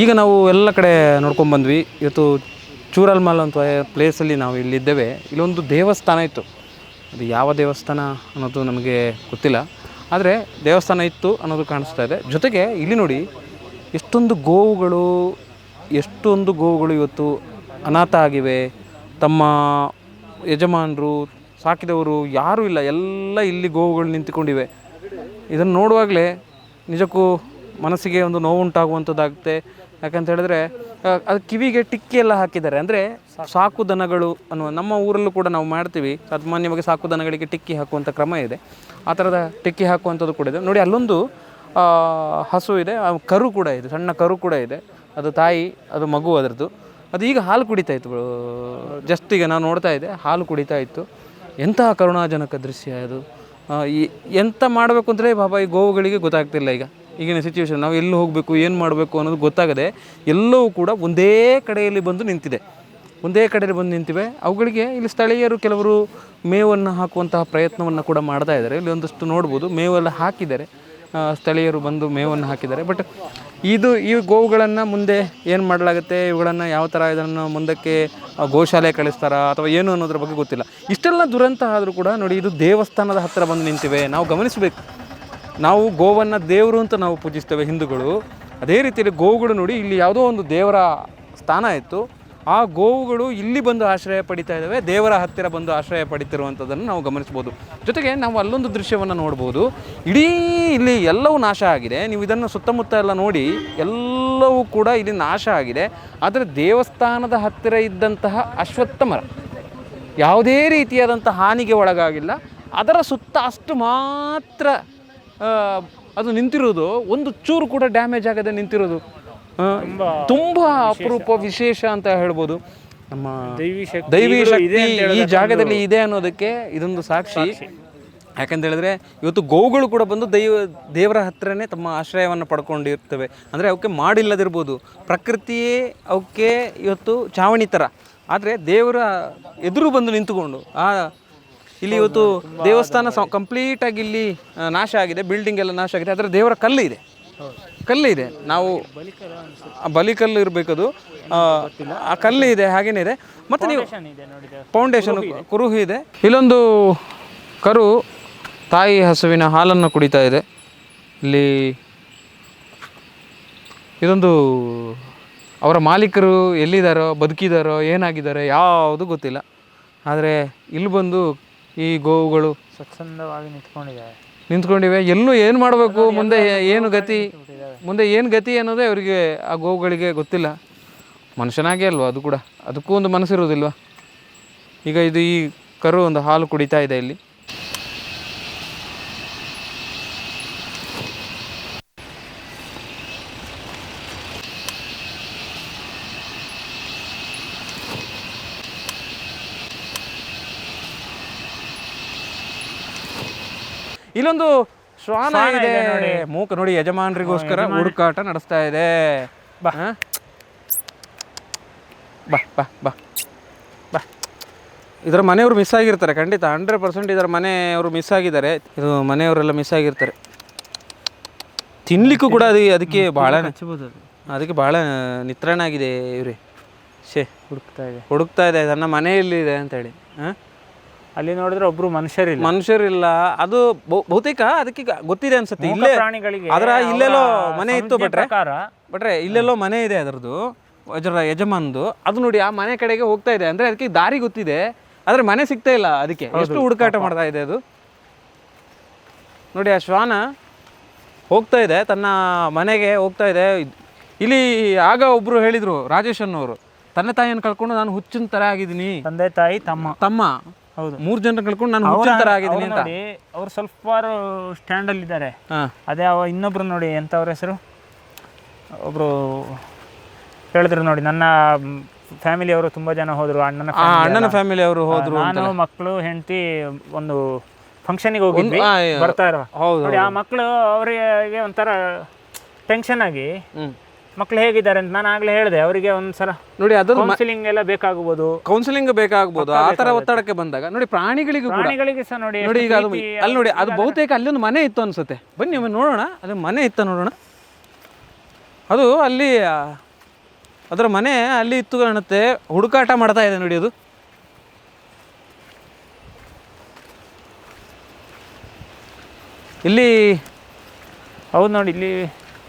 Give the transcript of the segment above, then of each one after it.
ಈಗ ನಾವು ಎಲ್ಲ ಕಡೆ ನೋಡ್ಕೊಂಡು ಬಂದ್ವಿ. ಇವತ್ತು ಚೂರಲ್ಮಲ್ ಅಂತ ಪ್ಲೇಸಲ್ಲಿ ನಾವು ಇಲ್ಲಿದ್ದೇವೆ. ಇಲ್ಲೊಂದು ದೇವಸ್ಥಾನ ಇತ್ತು. ಅದು ಯಾವ ದೇವಸ್ಥಾನ ಅನ್ನೋದು ನಮಗೆ ಗೊತ್ತಿಲ್ಲ. ಆದರೆ ದೇವಸ್ಥಾನ ಇತ್ತು ಅನ್ನೋದು ಕಾಣಿಸ್ತಾ ಇದೆ. ಜೊತೆಗೆ ಇಲ್ಲಿ ನೋಡಿ, ಎಷ್ಟೊಂದು ಗೋವುಗಳು ಎಷ್ಟೊಂದು ಗೋವುಗಳು ಇವತ್ತು ಅನಾಥ ಆಗಿವೆ. ತಮ್ಮ ಯಜಮಾನರು, ಸಾಕಿದವರು ಯಾರೂ ಇಲ್ಲ. ಎಲ್ಲ ಇಲ್ಲಿ ಗೋವುಗಳು ನಿಂತುಕೊಂಡಿವೆ. ಇದನ್ನು ನೋಡುವಾಗಲೇ ನಿಜಕ್ಕೂ ಮನಸ್ಸಿಗೆ ಒಂದು ನೋವುಂಟಾಗುವಂಥದ್ದಾಗುತ್ತೆ. ಯಾಕಂತ ಹೇಳಿದ್ರೆ ಅದು ಕಿವಿಗೆ ಟಿಕ್ಕಿ ಎಲ್ಲ ಹಾಕಿದ್ದಾರೆ. ಅಂದರೆ ಸಾಕು ದನಗಳು ಅನ್ನುವ ನಮ್ಮ ಊರಲ್ಲೂ ಕೂಡ ನಾವು ಮಾಡ್ತೀವಿ. ಸಾಮಾನ್ಯವಾಗಿ ಸಾಕು ದನಗಳಿಗೆ ಟಿಕ್ಕಿ ಹಾಕುವಂಥ ಕ್ರಮ ಇದೆ. ಆ ಥರದ ಟಿಕ್ಕಿ ಹಾಕುವಂಥದ್ದು ಕೂಡ ಇದೆ. ನೋಡಿ, ಅಲ್ಲೊಂದು ಹಸು ಇದೆ. ಕರು ಕೂಡ ಇದೆ. ಸಣ್ಣ ಕರು ಕೂಡ ಇದೆ. ಅದು ತಾಯಿ, ಅದು ಮಗು ಅದರದ್ದು. ಅದು ಈಗ ಹಾಲು ಕುಡಿತಾ ಇತ್ತು. ಜಸ್ಟ್ ಈಗ ನಾವು ನೋಡ್ತಾ ಇದ್ದೆ, ಹಾಲು ಕುಡಿತಾ ಇತ್ತು. ಎಂತಹ ಕರುಣಾಜನಕ ದೃಶ್ಯ ಅದು. ಎಂತ ಮಾಡಬೇಕು ಅಂದರೆ ಬಾಬಾ, ಈ ಗೋವುಗಳಿಗೆ ಗೊತ್ತಾಗ್ತಿಲ್ಲ ಈಗ. ಈಗಿನ ಸಿಚುವೇಶನ್ ನಾವು ಎಲ್ಲಿ ಹೋಗಬೇಕು, ಏನು ಮಾಡಬೇಕು ಅನ್ನೋದು ಗೊತ್ತಾಗದೆ ಎಲ್ಲವೂ ಕೂಡ ಒಂದೇ ಕಡೆಯಲ್ಲಿ ಬಂದು ನಿಂತಿದೆ. ಒಂದೇ ಕಡೆಯಲ್ಲಿ ಬಂದು ನಿಂತಿವೆ. ಅವುಗಳಿಗೆ ಇಲ್ಲಿ ಸ್ಥಳೀಯರು ಕೆಲವರು ಮೇವನ್ನು ಹಾಕುವಂತಹ ಪ್ರಯತ್ನವನ್ನು ಕೂಡ ಮಾಡ್ತಾ ಇದ್ದಾರೆ. ಇಲ್ಲಿ ಒಂದಷ್ಟು ನೋಡ್ಬೋದು. ಮೇವೆಲ್ಲ ಹಾಕಿದ್ದಾರೆ. ಸ್ಥಳೀಯರು ಬಂದು ಮೇವನ್ನು ಹಾಕಿದ್ದಾರೆ. ಬಟ್ ಇದು, ಈ ಗೋವುಗಳನ್ನು ಮುಂದೆ ಏನು ಮಾಡಲಾಗುತ್ತೆ? ಇವುಗಳನ್ನು ಯಾವ ಥರ ಇದನ್ನು ಮುಂದಕ್ಕೆ ಗೋಶಾಲೆ ಕಳಿಸ್ತಾರಾ? ಅಥವಾ ಏನು ಅನ್ನೋದ್ರ ಬಗ್ಗೆ ಗೊತ್ತಿಲ್ಲ. ಇಷ್ಟೆಲ್ಲ ದುರಂತ ಆದರೂ ಕೂಡ ನೋಡಿ, ಇದು ದೇವಸ್ಥಾನದ ಹತ್ತಿರ ಬಂದು ನಿಂತಿವೆ. ನಾವು ಗಮನಿಸಬೇಕು. ನಾವು ಗೋವನ್ನು ದೇವರು ಅಂತ ನಾವು ಪೂಜಿಸ್ತೇವೆ ಹಿಂದೂಗಳು. ಅದೇ ರೀತಿಯಲ್ಲಿ ಗೋವುಗಳು ನೋಡಿ ಇಲ್ಲಿ ಯಾವುದೋ ಒಂದು ದೇವರ ಸ್ಥಾನ ಇತ್ತು. ಆ ಗೋವುಗಳು ಇಲ್ಲಿ ಬಂದು ಆಶ್ರಯ ಪಡಿತಾ ಇದ್ದಾವೆ. ದೇವರ ಹತ್ತಿರ ಬಂದು ಆಶ್ರಯ ಪಡಿತಿರುವಂಥದ್ದನ್ನು ನಾವು ಗಮನಿಸ್ಬೋದು ಜೊತೆಗೆ ನಾವು ಅಲ್ಲೊಂದು ದೃಶ್ಯವನ್ನು ನೋಡ್ಬೋದು ಇಡೀ ಇಲ್ಲಿ ಎಲ್ಲವೂ ನಾಶ ಆಗಿದೆ. ನೀವು ಇದನ್ನು ಸುತ್ತಮುತ್ತ ಎಲ್ಲ ನೋಡಿ ಎಲ್ಲವೂ ಕೂಡ ಇಲ್ಲಿ ನಾಶ ಆಗಿದೆ. ಆದರೆ ದೇವಸ್ಥಾನದ ಹತ್ತಿರ ಇದ್ದಂತಹ ಅಶ್ವತ್ಥ ಮರ ಯಾವುದೇ ರೀತಿಯಾದಂಥ ಹಾನಿಗೆ ಒಳಗಾಗಿಲ್ಲ. ಅದರ ಸುತ್ತ ಅಷ್ಟು ಮಾತ್ರ ಅದು ನಿಂತಿರೋದು ಒಂದು ಚೂರು ಕೂಡ ಡ್ಯಾಮೇಜ್ ಆಗದೆ ನಿಂತಿರೋದು. ತುಂಬ ಅಪರೂಪ ವಿಶೇಷ ಅಂತ ಹೇಳ್ಬೋದು. ನಮ್ಮ ದೈವಿ ಶಕ್ತಿ ದೈವಿ ಶಕ್ತಿ ಈ ಜಾಗದಲ್ಲಿ ಇದೆ ಅನ್ನೋದಕ್ಕೆ ಇದೊಂದು ಸಾಕ್ಷಿ. ಯಾಕಂತ ಹೇಳಿದ್ರೆ ಇವತ್ತು ಗೋವುಗಳು ಕೂಡ ಬಂದು ದೈವ ದೇವರ ಹತ್ರನೇ ತಮ್ಮ ಆಶ್ರಯವನ್ನು ಪಡ್ಕೊಂಡಿರ್ತವೆ. ಅಂದರೆ ಅವಕ್ಕೆ ಮಾಡಿಲ್ಲದಿರ್ಬೋದು. ಪ್ರಕೃತಿಯೇ ಅವಕ್ಕೆ ಇವತ್ತು ಚಾವಣಿ ಥರ ಆದರೆ ದೇವರ ಎದುರು ಬಂದು ನಿಂತುಕೊಂಡು ಆ ಇಲ್ಲಿ ಇವತ್ತು ದೇವಸ್ಥಾನ ಕಂಪ್ಲೀಟ್ ಆಗಿ ಇಲ್ಲಿ ನಾಶ ಆಗಿದೆ ಬಿಲ್ಡಿಂಗ್ ಎಲ್ಲ ನಾಶ ಆಗಿದೆ. ಅದರ ದೇವರ ಕಲ್ಲು ಇದೆ. ಕಲ್ಲು ಇದೆ. ನಾವು ಬಲಿಕಲ್ಲು ಇರಬೇಕದು. ಆ ಕಲ್ಲು ಇದೆ ಹಾಗೇನೇ ಇದೆ. ಮತ್ತು ನೀವು ಫೌಂಡೇಶನ್ ಕುರುಹು ಇದೆ. ಇಲ್ಲೊಂದು ಕರು ತಾಯಿ ಹಸುವಿನ ಹಾಲನ್ನು ಕುಡಿತಾ ಇದೆ. ಇಲ್ಲಿ ಇದೊಂದು ಅವರ ಮಾಲೀಕರು ಎಲ್ಲಿದ್ದಾರೋ ಬದುಕಿದಾರೋ ಏನಾಗಿದ್ದಾರೆ ಯಾವುದು ಗೊತ್ತಿಲ್ಲ. ಆದರೆ ಇಲ್ಲಿ ಬಂದು ಈ ಗೋವುಗಳು ಸ್ವಚ್ಛಂದವಾಗಿ ನಿಂತ್ಕೊಂಡಿದ್ದಾರೆ ನಿಂತ್ಕೊಂಡಿವೆ. ಎಲ್ಲೂ ಏನು ಮಾಡಬೇಕು? ಮುಂದೆ ಏನು ಗತಿ? ಮುಂದೆ ಏನು ಗತಿ ಅನ್ನೋದೇ ಅವರಿಗೆ ಆ ಗೋವುಗಳಿಗೆ ಗೊತ್ತಿಲ್ಲ. ಮನುಷ್ಯನಾಗೇ ಅಲ್ವಾ ಅದು ಕೂಡ. ಅದಕ್ಕೂ ಒಂದು ಮನಸ್ಸಿರೋದಿಲ್ವಾ ಈಗ ಇದು ಈ ಕರು ಒಂದು ಹಾಲು ಕುಡಿತಾ ಇದೆ ಇಲ್ಲಿ. ಇಲ್ಲೊಂದು ಶ್ವಾನ ಇದೆ. ಮೂಕ ನೋಡಿ ಯಜಮಾನರಿಗೋಸ್ಕರ ಹುಡುಕಾಟ ನಡೆಸ್ತಾ ಇದೆ. ಬಾ. ಬಾ ಬಾ ಬಾ. ಬಾ. ಇದರ ಮನೆಯವರು ಮಿಸ್ ಆಗಿರ್ತಾರೆ ಖಂಡಿತ. ಹಂಡ್ರೆಡ್ ಪರ್ಸೆಂಟ್ ಇದರ ಮನೆಯವರು ಮಿಸ್ ಆಗಿದ್ದಾರೆ. ಇದು ಮನೆಯವರೆಲ್ಲ ಮಿಸ್ ಆಗಿರ್ತಾರೆ. ತಿನ್ಲಿಕ್ಕೂ ಕೂಡ ಅದು ಅದಕ್ಕೆ ಭಾಳ ಅದಕ್ಕೆ ಭಾಳ ನಿತ್ರಣ ಆಗಿದೆ ಇವ್ರಿ. ಶೇ ಹುಡುಕ್ತಾ ಇದೆ. ಹುಡುಕ್ತಾ ಇದೆ ತನ್ನ ಮನೆಯಲ್ಲಿ ಇದೆ ಅಂತೇಳಿ. ಹಾಂ? ಅಲ್ಲಿ ನೋಡಿದ್ರೆ ಒಬ್ರು ಮನುಷ್ಯರಿಲ್ಲ. ಮನುಷ್ಯರಿಲ್ಲ. ಅದು ಬಹು- ಬಹುತೇಕ ಅದಕ್ಕೆ ಗೊತ್ತಿದೆ ಅನ್ಸುತ್ತೆ. ಇಲ್ಲೇ ಪ್ರಾಣಿಗಳಿಗೆ ಅದರ ಇಲ್ಲೆಲ್ಲೋ ಮನೆ ಇತ್ತು ಬಿಟ್ರೆ ಬಟ್ರೆ ಪ್ರಕಾರ ಬಟ್ರೆ ಇಲ್ಲೆಲ್ಲೋ ಮನೆ ಇದೆ ಅದರದ್ದು. ಅದರ ಯಜಮಾನ್ದು. ಅದು ನೋಡಿ ಆ ಮನೆ ಕಡೆಗೆ ಹೋಗ್ತಾ ಇದೆ. ಅಂದ್ರೆ ಅದಕ್ಕೆ ದಾರಿ ಗೊತ್ತಿದೆ. ಆದ್ರೆ ಮನೆ ಸಿಗ್ತಾ ಇಲ್ಲ ಅದಕ್ಕೆ. ಎಷ್ಟು ಹುಡುಕಾಟ ಮಾಡ್ತಾ ಇದೆ ಅದು. ನೋಡಿ ಆ ಶ್ವಾನ ಹೋಗ್ತಾ ಇದೆ. ತನ್ನ ಮನೆಗೆ ಹೋಗ್ತಾ ಇದೆ. ಇಲ್ಲಿ ಆಗ ಒಬ್ರು ಹೇಳಿದ್ರು ರಾಜೇಶ್ ಅನ್ನೋರು ತಂದೆ ತಾಯಿಯನ್ನು ಕಳ್ಕೊಂಡು ನಾನು ಹುಚ್ಚಿನ ತರ ಆಗಿದ್ದೀನಿ. ತಂದೆ ತಾಯಿ ತಮ್ಮ. ತಮ್ಮ. ಹೌದು. ಮೂರ್ ಜನ ಕಳ್ಕೊಂಡು ನಾನು ಹುಚ್ಚಿನ ತರ ಆಗಿದ್ದೀನಿ ಅಂತ ನೋಡಿ ಅವ್ರು ಸ್ವಲ್ಪ ಸ್ಟ್ಯಾಂಡ್ ಅಲ್ಲಿ ಇದ್ದಾರೆ. ಅದೇ ಅವ ಇನ್ನೊಬ್ರು ನೋಡಿ ಎಂತ ಅವ್ರ ಹೆಸರು? ಒಬ್ರು ಹೇಳಿದ್ರು ನೋಡಿ ನನ್ನ ಫ್ಯಾಮಿಲಿ ಅವರು ತುಂಬಾ ಜನ ಹೋದ್ರು ಅಣ್ಣನ ಅಣ್ಣನ ಫ್ಯಾಮಿಲಿ ಅವರು ಹೋದ್ರು ನಾನು ಮಕ್ಕಳು ಹೆಂಡತಿ ಒಂದು ಫಂಕ್ಷನಿಗೆ ಹೋಗಿದ್ವಿ. ಬರ್ತಾ ಇರೋ ಹೌದು ನೋಡಿ ಆ ಮಕ್ಕಳು ಅವರಿಗೆ ಒಂಥರ ಟೆನ್ಷನ್ ಆಗಿ ಮಕ್ಳು ಹೇಗಿದ್ದಾರೆ ಅಂತ ನಾನು ಆಗ್ಲೇ ಹೇಳಿದೆ ಅವರಿಗೆ ಒಂದ್ಸಲ ನೋಡಿ ಅದೊಂದು ಕೌನ್ಸಿಲಿಂಗ್ ಎಲ್ಲ ಬೇಕಾಗಬಹುದು. ಕೌನ್ಸಿಲಿಂಗ್ ಬೇಕಾಗಬಹುದು ಆ ತರ ಒತ್ತಡಕ್ಕೆ ಬಂದಾಗ ನೋಡಿ ಪ್ರಾಣಿಗಳಿಗೂ ಕೂಡ. ಪ್ರಾಣಿಗಳಿಗೆ ಸಹ ನೋಡಿ ನೋಡಿ ಈಗ ಅದು ಅಲ್ಲಿ ನೋಡಿ ಅದು ಬಹುತೇಕ ಅಲ್ಲೊಂದು ಮನೆ ಇತ್ತು ಅನ್ಸುತ್ತೆ. ಬನ್ನಿ ಒಮ್ಮೆ ನೋಡೋಣ ಅದು ಮನೆ ಇತ್ತ ನೋಡೋಣ. ಅದು ಅಲ್ಲಿ ಅದರ ಮನೆ ಅಲ್ಲಿ ಇತ್ತು ಕಾಣುತ್ತೆ. ಹುಡುಕಾಟ ಮಾಡ್ತಾ ಇದೆ ನೋಡಿ ಅದು. ಇಲ್ಲಿ ಹೌದು ನೋಡಿ ಇಲ್ಲಿ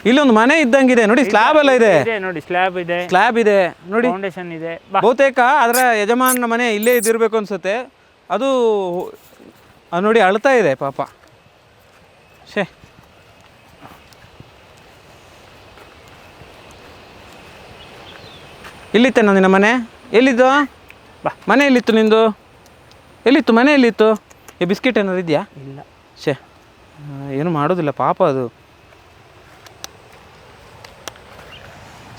ಇಲ್ಲಿ ಒಂದು ಮನೆ ಇದ್ದಂಗಿದೆ. ನೋಡಿ ಸ್ಲ್ಯಾಬ್ ಎಲ್ಲ ಇದೆ. ಇದೆ ನೋಡಿ ಸ್ಲ್ಯಾಬ್ ಇದೆ. ಸ್ಲ್ಯಾಬ್ ಇದೆ. ನೋಡಿ. ಫೌಂಡೇಶನ್ ಇದೆ. ಬಾ. ಬಹುತೇಕ ಅದರ ಯಜಮಾನನ ಮನೆ ಇಲ್ಲೇ ಇದ್ದಿರ್ಬೇಕು ಅನ್ಸುತ್ತೆ. ಅದು ಅದು ನೋಡಿ ಅಳ್ತಾ ಇದೆ ಪಾಪ. ಶೇ ಇಲ್ಲಿತ್ತೆ ನಿನ್ನ ಮನೆ? ಎಲ್ಲಿದ್ದು? ಬಾ. ಮನೆ ಎಲ್ಲಿತ್ತು ನಿಂದು? ಎಲ್ಲಿತ್ತು ಮನೆ ಎಲ್ಲಿತ್ತು? ಈ ಬಿಸ್ಕೆಟ್ ಏನಾದ್ರು ಇದೆಯಾ? ಇಲ್ಲ. ಶೇ ಏನು ಮಾಡೋದಿಲ್ಲ ಪಾಪ ಅದು.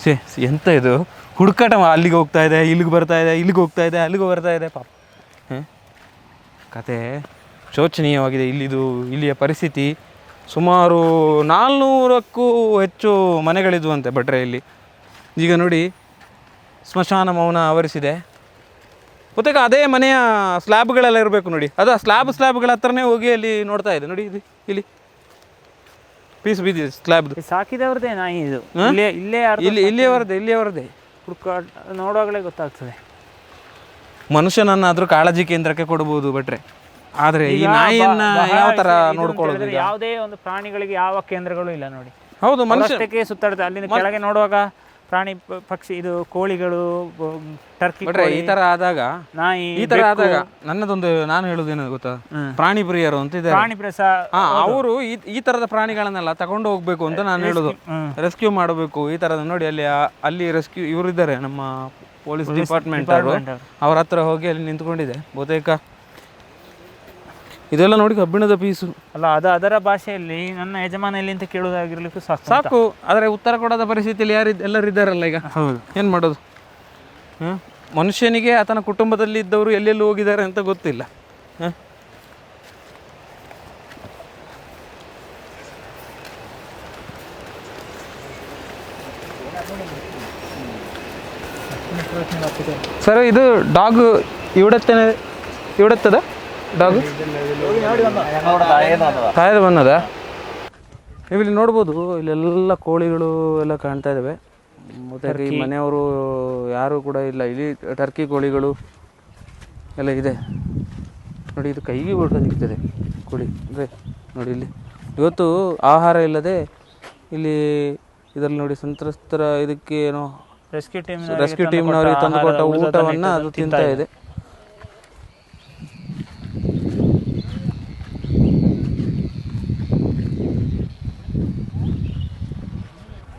ಶೇ ಎಂತ ಇದು? ಹುಡುಕಾಟ ಅಲ್ಲಿಗೆ ಹೋಗ್ತಾ ಇದೆ, ಇಲ್ಲಿಗೆ ಬರ್ತಾ ಇದೆ, ಇಲ್ಲಿಗೆ ಹೋಗ್ತಾ ಇದೆ, ಅಲ್ಲಿಗೆ ಬರ್ತಾ ಇದೆ, ಪಾಪ. ಕತೆ ಶೋಚನೀಯವಾಗಿದೆ. ಇಲ್ಲಿದು, ಇಲ್ಲಿಯ ಪರಿಸ್ಥಿತಿ ಸುಮಾರು ನಾಲ್ನೂರಕ್ಕೂ ಹೆಚ್ಚು ಮನೆಗಳಿದ್ವಂತೆ ಭಟ್ರೆಯಲ್ಲಿ. ಈಗ ನೋಡಿ, ಸ್ಮಶಾನ ಮೌನ ಆವರಿಸಿದೆ. ಮತ್ತೆ ಅದೇ ಮನೆಯ ಸ್ಲ್ಯಾಬ್ಗಳೆಲ್ಲ ಇರಬೇಕು ನೋಡಿ. ಅದು ಆ ಸ್ಲ್ಯಾಬ್, ಸ್ಲ್ಯಾಬ್ಗಳ ಹತ್ರನೇ ಹೋಗಿ ಅಲ್ಲಿ ನೋಡ್ತಾ ಇದೆ. ನೋಡಿ, ಇದು ಇಲ್ಲಿ. ಪೀಸ್ ಬಿದ್ದಿದೆ ಸ್ಲ್ಯಾಬ್ದು. ಸಾಕಿದವ್ರದೇ ನಾಯಿ ಇದು. ಇಲ್ಲೇ ಇಲ್ಲೇ ಇಲ್ಲಿ ಇಲ್ಲಿಯವರದೇ ಇಲ್ಲಿಯವರದೇ ಹುಡ್ಕಾಟ ನೋಡುವಾಗಲೇ ಗೊತ್ತಾಗ್ತದೆ. ಮನುಷ್ಯನನ್ನಾದ್ರೂ ಕಾಳಜಿ ಕೇಂದ್ರಕ್ಕೆ ಕೊಡಬಹುದು ಬಟ್ರೆ ಆದರೆ ಈ ನಾಯಿಯನ್ನ ಯಾವ ತರ ನೋಡ್ಕೊಳ್ಳೋದು ಯಾವುದೇ ಒಂದು ಪ್ರಾಣಿಗಳಿಗೆ ಯಾವ ಕೇಂದ್ರಗಳು ಇಲ್ಲ ನೋಡಿ. ಹೌದು ಮನುಷ್ಯಕ್ಕೆ ಅಷ್ಟಕ್ಕೆ ಸುತ್ತಾಡುತ್ತೆ ಅಲ್ಲಿಂದ ಕೆಳಗೆ ನೋಡುವಾಗ ಪ್ರಾಣಿ ಪಕ್ಷಿ ಇದು ಕೋಳಿಗಳು ಟರ್ಕಿ ಈ ತರ ಆದಾಗ ನಾಯಿ ಈ ತರ ಆದಾಗ ನನ್ನದೊಂದು ನಾನು ಹೇಳುದೇನ ಗೊತ್ತಾ? ಪ್ರಾಣಿ ಪ್ರಿಯರು ಅಂತ ಇದೆ ಪ್ರಾಣಿ ಪ್ರಸ ಅವರು ಈ ತರದ ಪ್ರಾಣಿಗಳನ್ನೆಲ್ಲ ತಗೊಂಡು ಹೋಗ್ಬೇಕು ಅಂತ ನಾನು ಹೇಳುದು. ರೆಸ್ಕ್ಯೂ ಮಾಡಬೇಕು ಈ ತರದ ನೋಡಿ ಅಲ್ಲಿ ಅಲ್ಲಿ ರೆಸ್ಕ್ಯೂ ಇವರು ಇದ್ದಾರೆ ನಮ್ಮ ಪೊಲೀಸ್ ಡಿಪಾರ್ಟ್ಮೆಂಟ್ ಅವರು. ಅವ್ರ ಹತ್ರ ಹೋಗಿ ಅಲ್ಲಿ ನಿಂತ್ಕೊಂಡಿದೆ. ಬಹುತೇಕ ಇದೆಲ್ಲ ನೋಡಿ ಕಬ್ಬಿಣದ ಪೀಸು. ಅಲ್ಲ ಅದು ಅದರ ಭಾಷೆಯಲ್ಲಿ ನನ್ನ ಯಜಮಾನ ಎಲ್ಲಿ ಅಂತ ಕೇಳೋದಾಗಿರ್ಲಿಕ್ಕೂ ಸಾಕು. ಸಾಕು ಆದರೆ ಉತ್ತರ ಕೊಡದ ಪರಿಸ್ಥಿತಿಯಲ್ಲಿ ಯಾರು ಎಲ್ಲರೂ ಇದ್ದಾರಲ್ಲ ಈಗ? ಹೌದು. ಏನು ಮಾಡೋದು? ಮನುಷ್ಯನಿಗೆ ಆತನ ಕುಟುಂಬದಲ್ಲಿ ಇದ್ದವರು ಎಲ್ಲೆಲ್ಲಿ ಹೋಗಿದ್ದಾರೆ ಅಂತ ಗೊತ್ತಿಲ್ಲ. ಹಾಂ? ಸರ್ ಇದು ಡಾಗ್ ಇವಡತ್ತೇನೆ ಇವಡತ್ತದ? ಡಾಗ್ ಕಾಯ್ದು ಬಂದದ ನೀವು ಇಲ್ಲಿ ನೋಡ್ಬೋದು ಇಲ್ಲೆಲ್ಲ ಕೋಳಿಗಳು ಎಲ್ಲ ಕಾಣ್ತಾ ಇದ್ದಾವೆ ಮತ್ತೆ ಈ ಮನೆಯವರು ಯಾರು ಕೂಡ ಇಲ್ಲ. ಇಲ್ಲಿ ಟರ್ಕಿ ಕೋಳಿಗಳು ಎಲ್ಲ ಇದೆ. ನೋಡಿ ಇದು ಕೈಗೆ ಬಿಡ್ತಾ ಸಿಗ್ತದೆ ಕೋಳಿ. ಅಂದರೆ ನೋಡಿ ಇಲ್ಲಿ. ಇವತ್ತು ಆಹಾರ ಇಲ್ಲದೆ ಇಲ್ಲಿ ಇದರಲ್ಲಿ ನೋಡಿ ಸಂತ್ರಸ್ತರ ಇದಕ್ಕೆ ಏನೋ ರೆಸ್ಕ್ಯೂ ಟೀಮ್ ರೆಸ್ಕ್ಯೂ ಟೀಮ್ನವರಿಗೆ ತಂದುಕೊಟ್ಟ ಊಟವನ್ನು ಅದು ತಿಂತಾ ಇದೆ.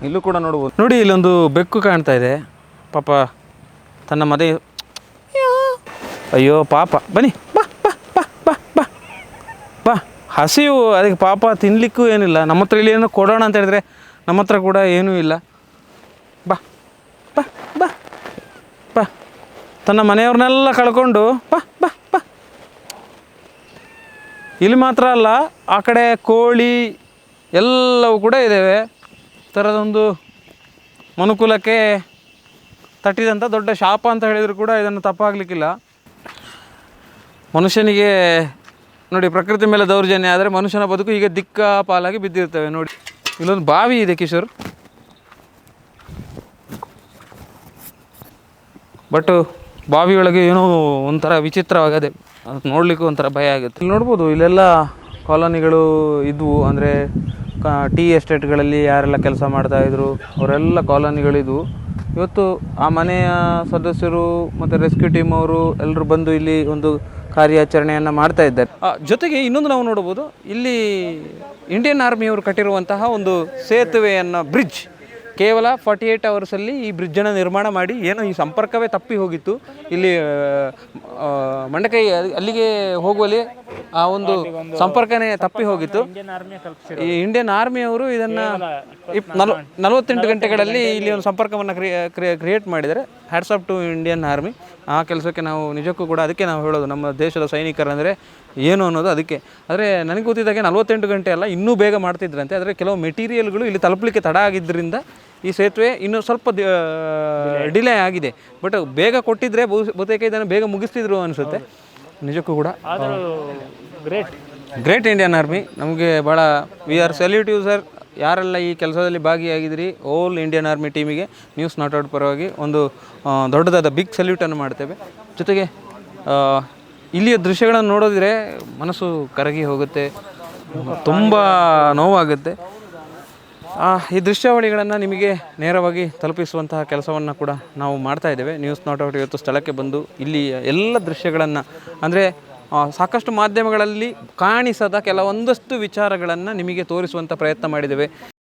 ಇಲ್ಲೂ ಕೂಡ ನೋಡ್ಬೋದು ನೋಡಿ, ಇಲ್ಲೊಂದು ಬೆಕ್ಕು ಕಾಣ್ತಾ ಇದೆ. ಪಾಪ, ತನ್ನ ಮದೆ ಅಯ್ಯೋ, ಪಾಪ. ಬನ್ನಿ. ಬಾ ಬಾ ಬಾ ಬಾ ಬಾ. ಬಾ. ಹಸಿವು, ಅದಕ್ಕೆ ಪಾಪ ತಿನ್ಲಿಕ್ಕೂ ಏನಿಲ್ಲ. ನಮ್ಮ ಹತ್ರ ಇಲ್ಲಿ ಏನೋ ಕೊಡೋಣ ಅಂತ ಹೇಳಿದ್ರೆ ನಮ್ಮ ಹತ್ರ ಕೂಡ ಏನೂ ಇಲ್ಲ. ಬಾ ಬಾ ಬಾ. ಬಾ. ತನ್ನ ಮನೆಯವ್ರನ್ನೆಲ್ಲ ಕಳ್ಕೊಂಡು ಬಾ ಬಾ ಬಾ. ಇಲ್ಲಿ ಮಾತ್ರ ಅಲ್ಲ, ಆ ಕಡೆ ಕೋಳಿ ಎಲ್ಲವೂ ಕೂಡ ಇದ್ದಾವೆ ಥರದೊಂದು ಮನುಕುಲಕ್ಕೆ ತಟ್ಟಿದಂಥ ದೊಡ್ಡ ಶಾಪ ಅಂತ ಹೇಳಿದರೂ ಕೂಡ ಇದನ್ನು ತಪ್ಪಾಗಲಿಕ್ಕಿಲ್ಲ. ಮನುಷ್ಯನಿಗೆ ನೋಡಿ ಪ್ರಕೃತಿ ಮೇಲೆ ದೌರ್ಜನ್ಯ ಆದರೆ ಮನುಷ್ಯನ ಬದುಕು ಈಗ ದಿಕ್ಕ ಪಾಲಾಗಿ ಬಿದ್ದಿರ್ತವೆ ನೋಡಿ. ಇಲ್ಲೊಂದು ಬಾವಿ ಇದೆ ಕಿಶೋರ್. ಬಟ್ ಬಾವಿಯೊಳಗೆ ಏನೋ ಒಂಥರ ವಿಚಿತ್ರವಾಗದೆ. ನೋಡಲಿಕ್ಕೂ ಒಂಥರ ಭಯ ಆಗುತ್ತೆ. ಇಲ್ಲಿ ನೋಡ್ಬೋದು ಇಲ್ಲೆಲ್ಲ ಕಾಲೋನಿಗಳು ಇದ್ವು ಅಂದರೆ ಟೀ ಎಸ್ಟೇಟ್ಗಳಲ್ಲಿ ಯಾರೆಲ್ಲ ಕೆಲಸ ಮಾಡ್ತಾ ಇದ್ರು, ಅವರೆಲ್ಲ ಕಾಲೋನಿಗಳಿದ್ವು. ಇವತ್ತು ಆ ಮನೆಯ ಸದಸ್ಯರು ಮತ್ತು ರೆಸ್ಕ್ಯೂ ಟೀಮ್ ಅವರು ಎಲ್ಲರೂ ಬಂದು ಇಲ್ಲಿ ಒಂದು ಕಾರ್ಯಾಚರಣೆಯನ್ನು ಮಾಡ್ತಾ ಇದ್ದಾರೆ. ಜೊತೆಗೆ ಇನ್ನೊಂದು ನಾವು ನೋಡ್ಬೋದು ಇಲ್ಲಿ ಇಂಡಿಯನ್ ಆರ್ಮಿಯವರು ಕಟ್ಟಿರುವಂತಹ ಒಂದು ಸೇತುವೆಯನ್ನು ಬ್ರಿಡ್ಜ್. ಕೇವಲ ಫಾರ್ಟಿ ಏಯ್ಟ್ ಅವರ್ಸಲ್ಲಿ ಈ ಬ್ರಿಡ್ಜನ್ನು ನಿರ್ಮಾಣ ಮಾಡಿ ಏನೋ ಈ ಸಂಪರ್ಕವೇ ತಪ್ಪಿ ಹೋಗಿತ್ತು. ಇಲ್ಲಿ ಮಂಡಕೈ ಅಲ್ಲಿಗೆ ಹೋಗುವಲ್ಲಿ ಆ ಒಂದು ಸಂಪರ್ಕನೇ ತಪ್ಪಿ ಹೋಗಿತ್ತು. ಇಂಡಿಯನ್ ಆರ್ಮಿ ಕಲ್ಪಿಸಿರೋ ಈ ಇಂಡಿಯನ್ ಆರ್ಮಿಯವರು ಇದನ್ನು ನಲವತ್ತೆಂಟು ಗಂಟೆಗಳಲ್ಲಿ ಇಲ್ಲಿ ಒಂದು ಸಂಪರ್ಕವನ್ನು ಕ್ರಿಯೇಟ್ ಮಾಡಿದ್ದಾರೆ. Hats off to Indian army ಆ ಕೆಲಸಕ್ಕೆ ನಾವು ನಿಜಕ್ಕೂ ಕೂಡ ಅದಕ್ಕೆ ನಾವು ಹೇಳೋದು ನಮ್ಮ ದೇಶದ ಸೈನಿಕರಂದರೆ ಏನು ಅನ್ನೋದು ಅದಕ್ಕೆ. ಆದರೆ ನನಗೆ ಗೊತ್ತಿದ್ದಾಗೆ ನಲವತ್ತೆಂಟು ಗಂಟೆ ಅಲ್ಲ ಇನ್ನೂ ಬೇಗ ಮಾಡ್ತಿದ್ರಂತೆ. ಆದರೆ ಕೆಲವು ಮೆಟೀರಿಯಲ್ಗಳು ಇಲ್ಲಿ ತಲುಪಲಿಕ್ಕೆ ತಡ ಆಗಿದ್ದರಿಂದ ಈ ಸೇತುವೆ ಇನ್ನೂ ಸ್ವಲ್ಪ ಡಿಲೇ ಆಗಿದೆ. ಬಟ್ ಬೇಗ ಕೊಟ್ಟಿದ್ರೆ ಬಹು- ಬಹುತೇಕ ಇದನ್ನು ಬೇಗ ಮುಗಿಸ್ತಿದ್ರು ಅನಿಸುತ್ತೆ. ನಿಜಕ್ಕೂ ಕೂಡ. ಗ್ರೇಟ್ ಗ್ರೇಟ್ ಇಂಡಿಯನ್ ಆರ್ಮಿ ನಮಗೆ ಭಾಳ we are salute you sir ಯಾರೆಲ್ಲ ಈ ಕೆಲಸದಲ್ಲಿ ಭಾಗಿಯಾಗಿದ್ದೀರಿ ಓಲ್ ಇಂಡಿಯನ್ ಆರ್ಮಿ ಟೀಮಿಗೆ ನ್ಯೂಸ್ ನಾಟ್ ಔಟ್ ಪರವಾಗಿ ಒಂದು ದೊಡ್ಡದಾದ ಬಿಗ್ ಸಲ್ಯೂಟನ್ನು ಮಾಡ್ತೇವೆ. ಜೊತೆಗೆ ಇಲ್ಲಿಯ ದೃಶ್ಯಗಳನ್ನು ನೋಡಿದ್ರೆ ಮನಸ್ಸು ಕರಗಿ ಹೋಗುತ್ತೆ, ತುಂಬ ನೋವಾಗುತ್ತೆ. ಈ ದೃಶ್ಯಾವಳಿಗಳನ್ನು ನಿಮಗೆ ನೇರವಾಗಿ ತಲುಪಿಸುವಂತಹ ಕೆಲಸವನ್ನು ಕೂಡ ನಾವು ಮಾಡ್ತಾ ಇದ್ದೇವೆ. ನ್ಯೂಸ್ ನಾಟ್ ಔಟ್ ಇವತ್ತು ಸ್ಥಳಕ್ಕೆ ಬಂದು ಇಲ್ಲಿ ಎಲ್ಲ ದೃಶ್ಯಗಳನ್ನು, ಅಂದರೆ ಸಾಕಷ್ಟು ಮಾಧ್ಯಮಗಳಲ್ಲಿ ಕಾಣಿಸದ ಕೆಲವೊಂದಷ್ಟು ವಿಚಾರಗಳನ್ನು ನಿಮಗೆ ತೋರಿಸುವಂಥ ಪ್ರಯತ್ನ ಮಾಡಿದ್ದೇವೆ.